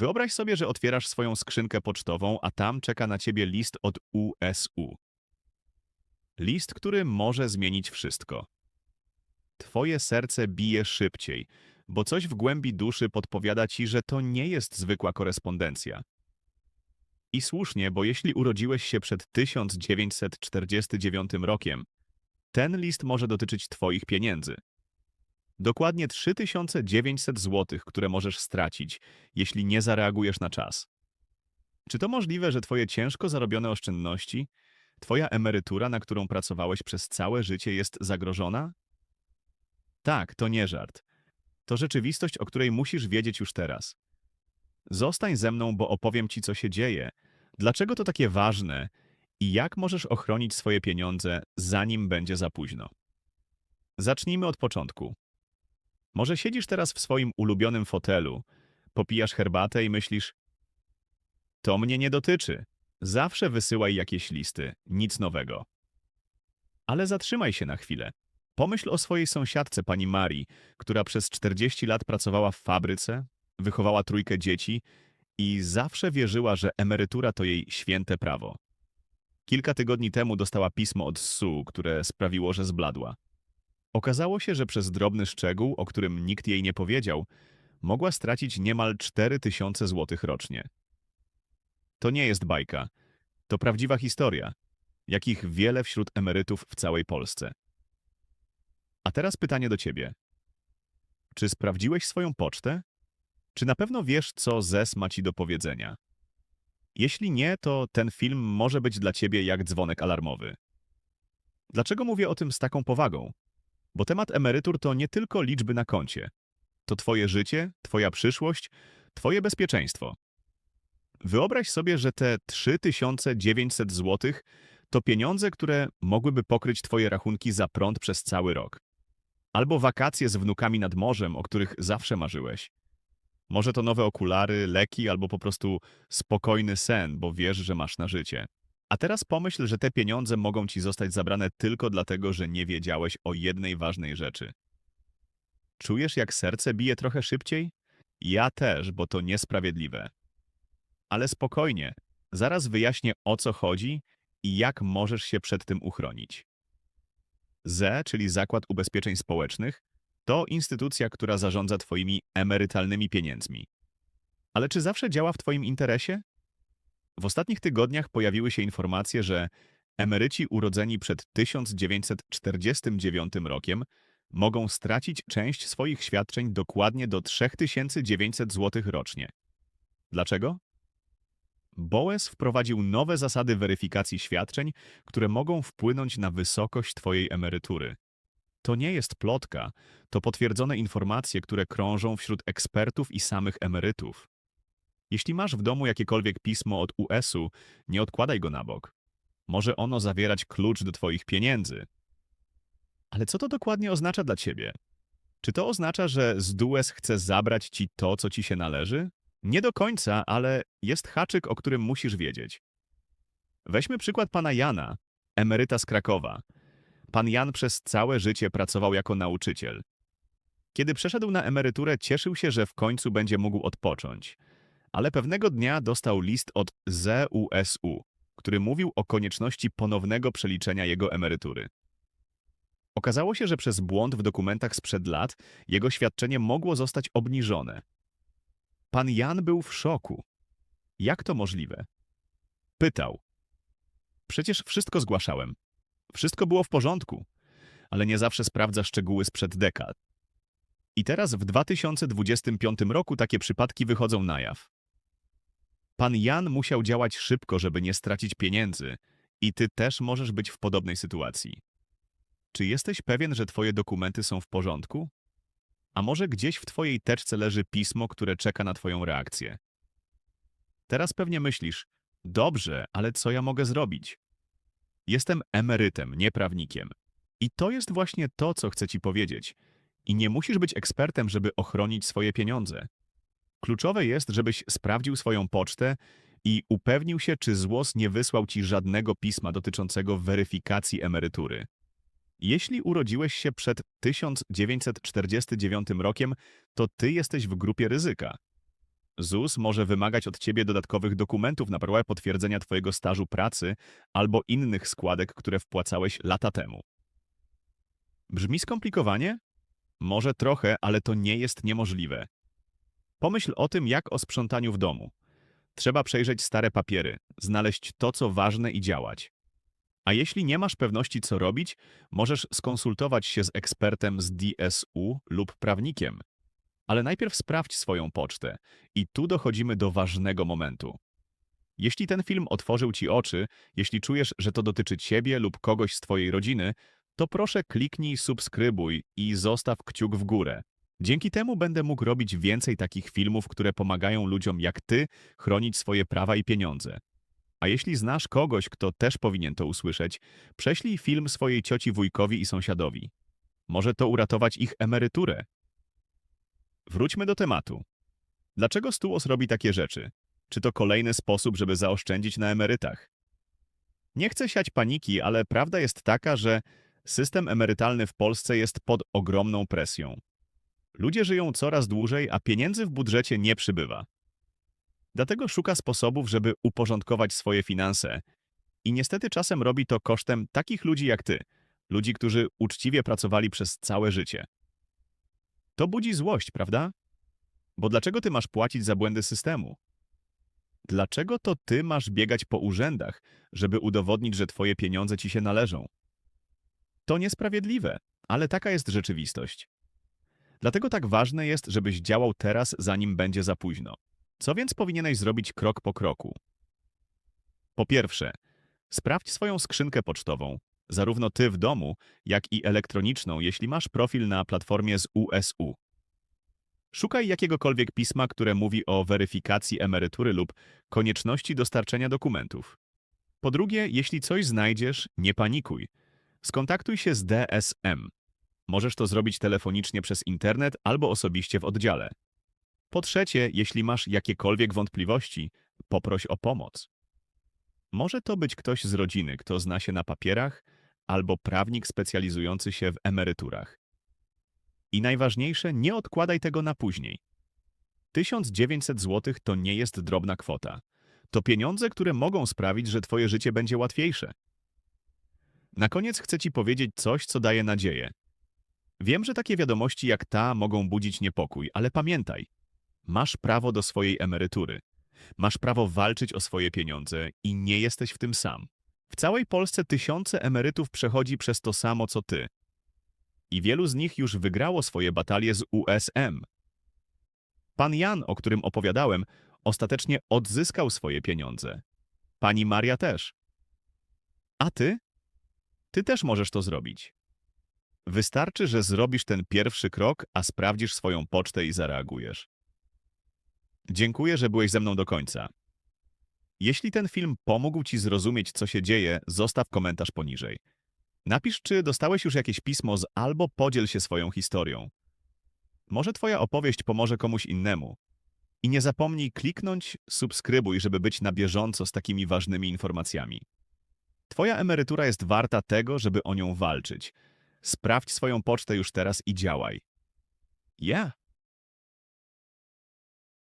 Wyobraź sobie, że otwierasz swoją skrzynkę pocztową, a tam czeka na ciebie list od USU. List, który może zmienić wszystko. Twoje serce bije szybciej, bo coś w głębi duszy podpowiada ci, że to nie jest zwykła korespondencja. I słusznie, bo jeśli urodziłeś się przed 1949 rokiem, ten list może dotyczyć Twoich pieniędzy. Dokładnie 3900 zł, które możesz stracić, jeśli nie zareagujesz na czas. Czy to możliwe, że Twoje ciężko zarobione oszczędności, Twoja emerytura, na którą pracowałeś przez całe życie, jest zagrożona? Tak, to nie żart. To rzeczywistość, o której musisz wiedzieć już teraz. Zostań ze mną, bo opowiem Ci, co się dzieje, dlaczego to takie ważne i jak możesz ochronić swoje pieniądze, zanim będzie za późno. Zacznijmy od początku. Może siedzisz teraz w swoim ulubionym fotelu, popijasz herbatę i myślisz: To mnie nie dotyczy. Zawsze wysyłaj jakieś listy, nic nowego. Ale zatrzymaj się na chwilę. Pomyśl o swojej sąsiadce, pani Marii, która przez 40 lat pracowała w fabryce, wychowała trójkę dzieci i zawsze wierzyła, że emerytura to jej święte prawo. Kilka tygodni temu dostała pismo od SU, które sprawiło, że zbladła. Okazało się, że przez drobny szczegół, o którym nikt jej nie powiedział, mogła stracić niemal 4000 zł rocznie. To nie jest bajka. To prawdziwa historia, jakich wiele wśród emerytów w całej Polsce. A teraz pytanie do ciebie. Czy sprawdziłeś swoją pocztę? Czy na pewno wiesz, co ZES ma ci do powiedzenia? Jeśli nie, to ten film może być dla ciebie jak dzwonek alarmowy. Dlaczego mówię o tym z taką powagą? Bo temat emerytur to nie tylko liczby na koncie. To twoje życie, twoja przyszłość, twoje bezpieczeństwo. Wyobraź sobie, że te 3900 zł to pieniądze, które mogłyby pokryć twoje rachunki za prąd przez cały rok. Albo wakacje z wnukami nad morzem, o których zawsze marzyłeś. Może to nowe okulary, leki albo po prostu spokojny sen, bo wiesz, że masz na życie. A teraz pomyśl, że te pieniądze mogą ci zostać zabrane tylko dlatego, że nie wiedziałeś o jednej ważnej rzeczy. Czujesz, jak serce bije trochę szybciej? Ja też, bo to niesprawiedliwe. Ale spokojnie, zaraz wyjaśnię o co chodzi i jak możesz się przed tym uchronić. ZE, czyli Zakład Ubezpieczeń Społecznych, to instytucja, która zarządza Twoimi emerytalnymi pieniędzmi. Ale czy zawsze działa w Twoim interesie? W ostatnich tygodniach pojawiły się informacje, że emeryci urodzeni przed 1949 rokiem mogą stracić część swoich świadczeń dokładnie do 3900 zł rocznie. Dlaczego? BOES wprowadził nowe zasady weryfikacji świadczeń, które mogą wpłynąć na wysokość Twojej emerytury. To nie jest plotka, to potwierdzone informacje, które krążą wśród ekspertów i samych emerytów. Jeśli masz w domu jakiekolwiek pismo od US-u, nie odkładaj go na bok. Może ono zawierać klucz do Twoich pieniędzy. Ale co to dokładnie oznacza dla Ciebie? Czy to oznacza, że z DUES chce zabrać Ci to, co Ci się należy? Nie do końca, ale jest haczyk, o którym musisz wiedzieć. Weźmy przykład pana Jana, emeryta z Krakowa. Pan Jan przez całe życie pracował jako nauczyciel. Kiedy przeszedł na emeryturę, cieszył się, że w końcu będzie mógł odpocząć. Ale pewnego dnia dostał list od ZUSU, który mówił o konieczności ponownego przeliczenia jego emerytury. Okazało się, że przez błąd w dokumentach sprzed lat jego świadczenie mogło zostać obniżone. Pan Jan był w szoku. Jak to możliwe? Pytał. Przecież wszystko zgłaszałem. Wszystko było w porządku, ale nie zawsze sprawdza szczegóły sprzed dekad. I teraz w 2025 roku takie przypadki wychodzą na jaw. Pan Jan musiał działać szybko, żeby nie stracić pieniędzy i ty też możesz być w podobnej sytuacji. Czy jesteś pewien, że twoje dokumenty są w porządku? A może gdzieś w twojej teczce leży pismo, które czeka na twoją reakcję? Teraz pewnie myślisz, dobrze, ale co ja mogę zrobić? Jestem emerytem, nie prawnikiem. I to jest właśnie to, co chcę ci powiedzieć. I nie musisz być ekspertem, żeby ochronić swoje pieniądze. Kluczowe jest, żebyś sprawdził swoją pocztę i upewnił się, czy ZWOS nie wysłał ci żadnego pisma dotyczącego weryfikacji emerytury. Jeśli urodziłeś się przed 1949 rokiem, to ty jesteś w grupie ryzyka. ZUS może wymagać od ciebie dodatkowych dokumentów na przykład potwierdzenia twojego stażu pracy albo innych składek, które wpłacałeś lata temu. Brzmi skomplikowanie? Może trochę, ale to nie jest niemożliwe. Pomyśl o tym, jak o sprzątaniu w domu. Trzeba przejrzeć stare papiery, znaleźć to, co ważne i działać. A jeśli nie masz pewności, co robić, możesz skonsultować się z ekspertem z DSU lub prawnikiem. Ale najpierw sprawdź swoją pocztę. I tu dochodzimy do ważnego momentu. Jeśli ten film otworzył ci oczy, jeśli czujesz, że to dotyczy ciebie lub kogoś z twojej rodziny, to proszę kliknij subskrybuj i zostaw kciuk w górę. Dzięki temu będę mógł robić więcej takich filmów, które pomagają ludziom jak ty chronić swoje prawa i pieniądze. A jeśli znasz kogoś, kto też powinien to usłyszeć, prześlij film swojej cioci, wujkowi i sąsiadowi. Może to uratować ich emeryturę. Wróćmy do tematu. Dlaczego Stuos robi takie rzeczy? Czy to kolejny sposób, żeby zaoszczędzić na emerytach? Nie chcę siać paniki, ale prawda jest taka, że system emerytalny w Polsce jest pod ogromną presją. Ludzie żyją coraz dłużej, a pieniędzy w budżecie nie przybywa. Dlatego szuka sposobów, żeby uporządkować swoje finanse. I niestety czasem robi to kosztem takich ludzi jak ty, ludzi, którzy uczciwie pracowali przez całe życie. To budzi złość, prawda? Bo dlaczego ty masz płacić za błędy systemu? Dlaczego to ty masz biegać po urzędach, żeby udowodnić, że twoje pieniądze ci się należą? To niesprawiedliwe, ale taka jest rzeczywistość. Dlatego tak ważne jest, żebyś działał teraz, zanim będzie za późno. Co więc powinieneś zrobić krok po kroku? Po pierwsze, sprawdź swoją skrzynkę pocztową, zarówno ty w domu, jak i elektroniczną, jeśli masz profil na platformie z USU. Szukaj jakiegokolwiek pisma, które mówi o weryfikacji emerytury lub konieczności dostarczenia dokumentów. Po drugie, jeśli coś znajdziesz, nie panikuj. Skontaktuj się z DSM. Możesz to zrobić telefonicznie przez internet albo osobiście w oddziale. Po trzecie, jeśli masz jakiekolwiek wątpliwości, poproś o pomoc. Może to być ktoś z rodziny, kto zna się na papierach, albo prawnik specjalizujący się w emeryturach. I najważniejsze, nie odkładaj tego na później. 1900 zł to nie jest drobna kwota. To pieniądze, które mogą sprawić, że twoje życie będzie łatwiejsze. Na koniec chcę ci powiedzieć coś, co daje nadzieję. Wiem, że takie wiadomości jak ta mogą budzić niepokój, ale pamiętaj, masz prawo do swojej emerytury. Masz prawo walczyć o swoje pieniądze i nie jesteś w tym sam. W całej Polsce tysiące emerytów przechodzi przez to samo, co ty. I wielu z nich już wygrało swoje batalie z USM. Pan Jan, o którym opowiadałem, ostatecznie odzyskał swoje pieniądze. Pani Maria też. A ty? Ty też możesz to zrobić. Wystarczy, że zrobisz ten pierwszy krok, a sprawdzisz swoją pocztę i zareagujesz. Dziękuję, że byłeś ze mną do końca. Jeśli ten film pomógł Ci zrozumieć, co się dzieje, zostaw komentarz poniżej. Napisz, czy dostałeś już jakieś pismo z albo podziel się swoją historią. Może Twoja opowieść pomoże komuś innemu. I nie zapomnij kliknąć subskrybuj, żeby być na bieżąco z takimi ważnymi informacjami. Twoja emerytura jest warta tego, żeby o nią walczyć. Sprawdź swoją pocztę już teraz i działaj. Ja.